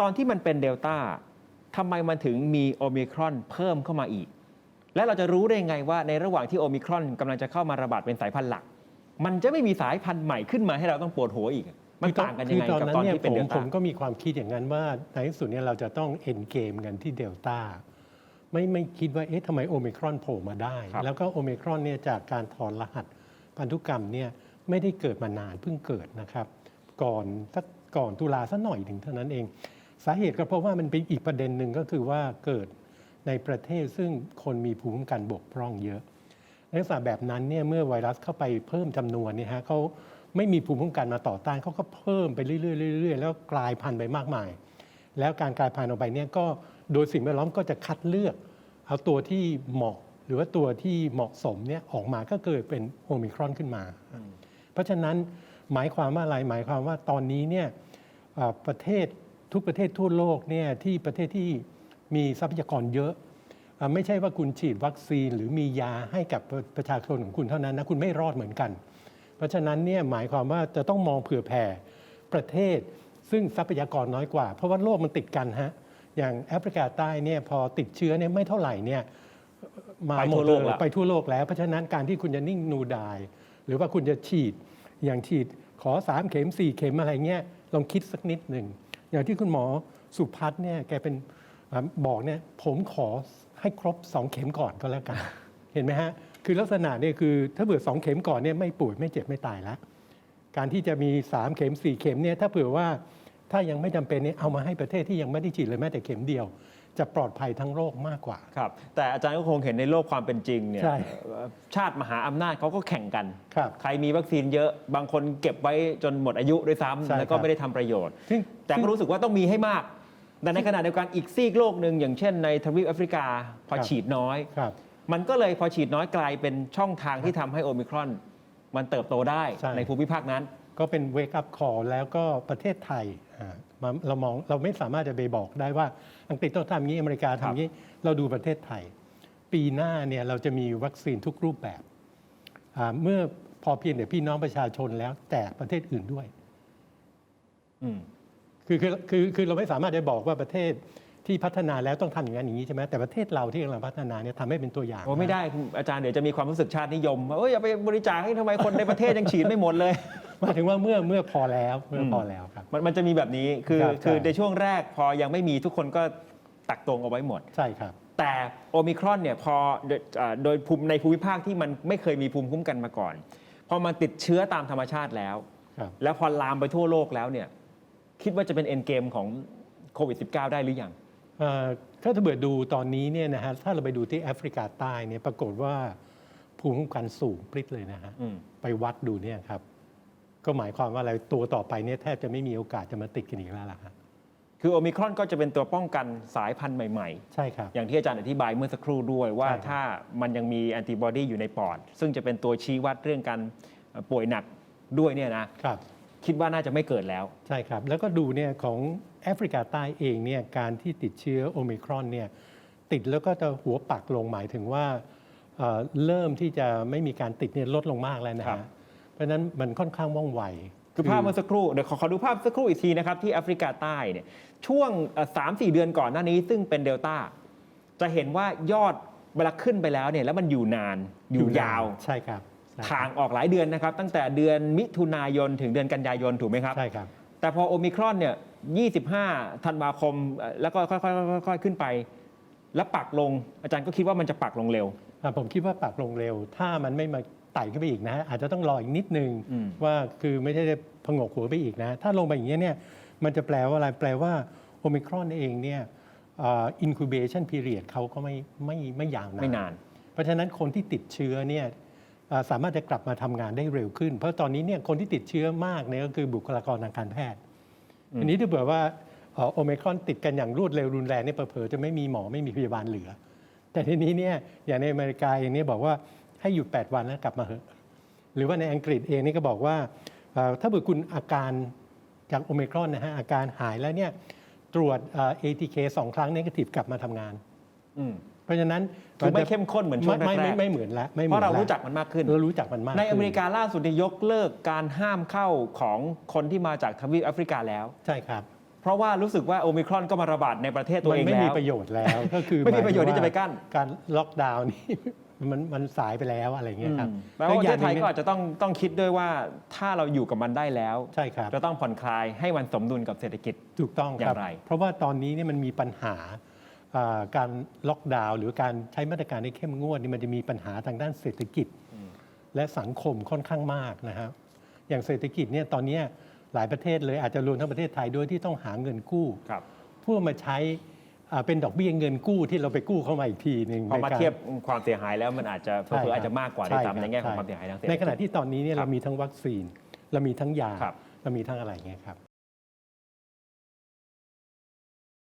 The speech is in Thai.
ตอนที่มันเป็นเดลต้าทำไมมันถึงมีโอมิครอนเพิ่มเข้ามาอีก และเราจะรู้ได้ไงว่าในระหว่างที่โอมิครอนกำลังจะเข้ามาระบาดเป็นสายพันธุ์หลัก มันจะไม่มีสายพันธุ์ใหม่ขึ้นมาให้เราต้องปวดหัวอีก มันต่างกันยังไงคือกับตตออนนนั้นที่เป็นเนี่เดยลผมต้าผมก็มีความคิดอย่างนั้นว่าในที่สุดเนี่ยเราจะต้องเอ็นเกมกันที่เดลต้าไม่ไม่คิดว่าเอ๊ะทำไมโอมิครอนโผล่มาได้ครับแล้วก็โอมิครอนเนี่ยจากการถอนรหัสพันธุกรรมเนี่ยไม่ได้เกิดมานานเพิ่งเกิดนะครับ ก่อนสักก่อนตุลาสักหน่อยถึงเท่านั้นเอง สาเหตุก็เพราะว่ามันเป็นอีกประเด็นหนึ่งก็คือว่าเกิดในประเทศซึ่งคนมีภูมิคุ้มกันบกพร่องเยอะในลักษณะแบบนั้นเนี่ยเมื่อไวรัสเข้าไปเพิ่มจำนวนเนี่ยฮะเขาไม่มีภูมิคุ้มกันมาต่อต้านเขาก็เพิ่มไปเรื่อยๆเรื่อยๆแล้วกลายพันธุ์ไปมากมาย แล้วการกลายพันธุ์ออกไปเนี่ยก็โดยสิ่งแวดล้อมก็จะคัดเลือก เอาตัวที่เหมาะหรือว่าตัวที่เหมาะสมเนี่ยออกมาก็เกิดเป็นโอมิครอนขึ้นมา เพราะฉะนั้นหมายความว่าอะไรหมายความว่าตอนนี้เนี่ยประเทศ ทุกประเทศทั่วโลกเนี่ยที่ประเทศที่มีทรัพยากรเยอะเอ่อไม่ใช่ว่าคุณฉีดวัคซีนหรือมียาให้กับประประชาชนของคุณเท่านั้นนะคุณไม่รอดเหมือนกัน เพราะฉะนั้นเนี่ยหมายความว่าจะต้องมองเผื่อแผ่ประเทศ ซึ่งทรัพยากรน้อยกว่า เพราะว่าโลกมันติดกันฮะอย่างแอฟริกาใต้เนี่ยพอติดเชื้อเนี่ยไม่เท่าไหร่เนี่ยมาไปหมทั่ดวเลโลกยแล้วไปทั่วโลกแล้ว เพราะฉะนั้นการที่คุณจะนิ่งนูดาย หรือว่าคุณจะฉีดอย่างฉีดขอ 3 เข็ม 4 เข็มอะไรเงี้ยลองคิดสักนิดหนึ่ง อย่างที่คุณหมอสุพัฒน์เนี่ยแกเป็นบอกเนี่ยผมขอให้ครบ 2 เข็มก่อนก็แล้วกัน เห็นไหมฮะ คือลักษณะเนี่ยคือถ้าเผื่อ2เข็มก่อนเนี่ยไม่ป่วยไม่เจ็บไม่ตายแล้ว การที่จะมี 3 เข็ม 4 เข็มเนี่ยถ้าเผื่อว่าถ้ายังไม่จำเป็นเนี่ยเอามาให้ประเทศที่ยังไม่ได้ฉีดเลยแม้แต่เข็มเดียว จะปลอดภัยทั้งโลกมากกว่า ครับ แต่อาจารย์ก็คงเห็นในโลกความเป็นจริงเนี่ยใช่เอ่อชาติมหาอำนาจเขาก็แข่งกันครับใครมีวัคซีนเยอะบางคนเก็บไว้จนหมดอายุด้วยใช่ซ้ำแล้วก็ครับ ไม่ได้ทำประโยชน์ ซึ่ง แต่ก็รู้สึกว่าต้องมีให้มาก แต่ในขณะเดียวกันอีกซีกโลกหนึ่งอย่างเช่นในทวีปแอฟริกา พอครับ ฉีดน้อย ครับ มันก็เลยพอฉีดน้อยกลายเป็นช่องทางที่ทำให้โอมิครอน มันเติบโตได้ใช่ ในภูมิภาคนั้น ก็เป็นเวก e ั p คอ l แล้วก็ประเทศไทยอ่ามาเรามองเราไม่สามารถจะไปบอกได้ว่าอังกฤษต้องทำอย่างนี้อเมริกาทำอย่างนี้เราดูประเทศไทย ปีหน้าเนี่ยเราจะมีวัคซีนทุกรูปแบบอ่าเมื่อพอเพียงแต่พี่น้องประชาชนแล้วแต่ประเทศอื่นด้วยอืมคือคือคือคือเราไม่สามารถจะบอกว่าประเทศ ที่พัฒนาแล้วต้องทำอย่างนั้นอย่างนี้ใช่ไหมแต่ประเทศเราที่กำลังพัฒนาเนี่ยทำให้เป็นตัวอย่างโอ้ไม่ได้คุณอาจารย์เดี๋ยวจะมีความรู้สึกชาตินิยมว่าเอ้ยอย่าไปบริจาคให้ทำไมคนในประเทศยังฉีดไม่หมดเลย หมายถึงว่าเมื่อเมื่อพอแล้วเมื่ออมพอแล้วครับ มันมันจะมีแบบนี้คือครับคือใช่ ในช่วงแรกพอยังไม่มีทุกคนก็ตักตวงเอาไว้หมด ใช่ครับ แต่โอมิครอนเนี่ยพอโดยเอ่อโดยภูมิในภูมิภาคที่มันไม่เคยมีภูมิคุ้มกันมาก่อน พอมันติดเชื้อตามธรรมชาติแล้ว ครับ แล้วพอลามไปทั่วโลกแล้วเนี่ยคิดว่าจะเป็นเอ็นเกมของโควิด -19 ได้หรือยังเอ่อ ถ้าถ้าเบิดดูตอนนี้เนี่ยนะฮะถ้าเราไปดูที่แอฟริกาใต้เนี่ยปรากฏว่าภูมิคุ้มกันสูงปริ๊ดเลยนะฮะอืมไปวัดดูเนี่ยครับ ก็หมายความว่าอะไรตัวต่อไปเนี่ยแทบจะไม่มีโอกาสจะมาติดกันอีกแล้วล่ะฮะคือโอมิครอนก็จะเป็นตัวป้องกันสายพันธุ์ใหม่ใช่ครับๆอย่างที่อาจารย์อธิบายเมื่อสักครู่ด้วยว่าใช่ครับถ้ามันยังมีแอนติบอดีอยู่ในปอด ซึ่งจะเป็นตัวชี้วัดเรื่องการป่วยหนักด้วยเนี่ยนะครับ คิดว่าน่าจะไม่เกิดแล้ว ใช่ครับ แล้วก็ดูเนี่ยของแอฟริกาใต้เองเนี่ยการที่ติดเชื้อโอมิครอนเนี่ยติดแล้วก็จะหัวปักลงหมายถึงว่าเอ่อเริ่มที่จะไม่มีการติดเนี่ยลดลงมากแล้วนะครัฮะบ เพราะฉะนั้นมันค่อนข้างว่องไว คือภาพเมื่อสักครู่เดี๋ยวขอขอดูภาพสักครู่อีกทีนะครับที่แอฟริกาใต้เนี่ยช่วงสามสี่เดือนก่อนหน้านี้ซึ่งเป็นเดลต้าจะเห็นว่ายอดเวลาขึ้นไปแล้วเนี่ยแล้วมันอยู่นานอยู่ยาว ใช่ครับ ใช่ครับทางออกหลายเดือนนะครับ ตั้งแต่เดือนมิถุนายนถึงเดือนกันยายนถูกไหมครับ ใช่ครับ แต่พอโอมิครอนเนี่ย 25 ธันวาคมเอ่อแล้วก็ค่อยๆค่อยๆขึ้นไป แล้วปักลง อาจารย์ก็คิดว่ามันจะปักลงเร็ว อะผมคิดว่าปรับลงเร็ว ถ้ามันไม่มาไต่ขึ้นไปอีกนะ อาจจะต้องรออีกนิดนึงอืม ว่าคือไม่ได้พงกหัวไปอีกนะ ถ้าลงไปอย่างนี้ยเนี่ยมันจะแปลว่าอะไรแปลว่าโอมิครอนเองเนี่ยอินคูเบชันพีเรียดเขาก็ไม่ไม่ไม่ยาวนาน ไม่นาน เพราะฉะนั้นคนที่ติดเชื้อเนี่ยอ่า สามารถจะกลับมาทำงานได้เร็วขึ้น เพราะตอนนี้เนี่ยคนที่ติดเชื้อมากเนี่ยก็คือบุคลากรทางการแพทย์อืมอันนี้ถ้าเผื่อว่าเอ่อโอมิครอนติดกันอย่างรวดเร็วรุนแรงเนี่ยเผลอๆจะไม่มีหมอไม่มีพยาบาลเหลือ แต่ทีนี้เนี่ยอย่างในอเมริกาเองเนี่ยบอกว่าให้หยุด 8 วันแล้วกลับมาเหอะหรือว่าในอังกฤษเองนี่ก็บอกว่าเอ่อถ้าเผื่อคุณอาการจากโอมิครอนนะฮะอาการหายแล้วเนี่ยตรวจเอ่อ ATK สองครั้งเนกาทีฟกลับมาทำงานอืม เพราะฉะนั้นคือไม่เข้มข้นเหมือนช่วงไม่แรไม่กไม่เหมือนละไม่ๆหเพมือนราะเราละรู้จักมันมากขึ้นเรารู้จักมันมากในขึ้อเมริกาล่าสุดเนี่ยยกเลิกการห้ามเข้าของคนที่มาจากทวีปแอฟริกาแล้ว ใช่ครับพเพราะว่ารู้สึกว่าโอมิครอนก็มาระบาดในประเทศตัวมัเองไม่แล้มีวประโยชน์แล้วก็คือไม่มีประโยชน์หาที่จะไปว่ากั้น การล็อกดาวน์นี่มันมันสายไปแล้วอะไรเงี้ยครับแปลว่าประเทศไทยแลก็อาจจะต้องต้องคิดด้วยว่าถ้าเราอยู่กับมันได้แล้วใช่ครับจะต้องผ่อนคลายให้มันสมดุลกับเศรษฐกิจถูกต้องอย่าครับงไร เพราะว่าตอนนี้เนี่ยมันมีปัญหาอ่า การล็อกดาวน์หรือการใช้มาตรการที่เข้มงวดนี่มันจะมีปัญหาทางด้านเศรษฐกิจ และสังคมค่อนข้างมากนะครับอย่างเศรษฐกิจเนี่ยตอนเนี้ยหลายประเทศเลยอาจจะรวมทั้งประเทศไทยด้วยที่ต้องหาเงินกู้ครับเพื่อมาใช้อ่าเป็นดอกเบี้ยเงินกู้ที่เราไปกู้เข้ามาอีกทีหนึ่งพอมาในกรเทียบความเสียหายแล้วมันอาจจะเผลอๆใช่ครับอาจจะมากกว่าใช่ด้วยครับซ้ำในแง่ของใช่ความเสียหายทางเศรษฐในกิจขณะที่ตอนนี้เนี่ยครับเรามีทั้งวัคซีน เรามีทั้งยาครับเรามีทั้งอะไรเงี้ยครับ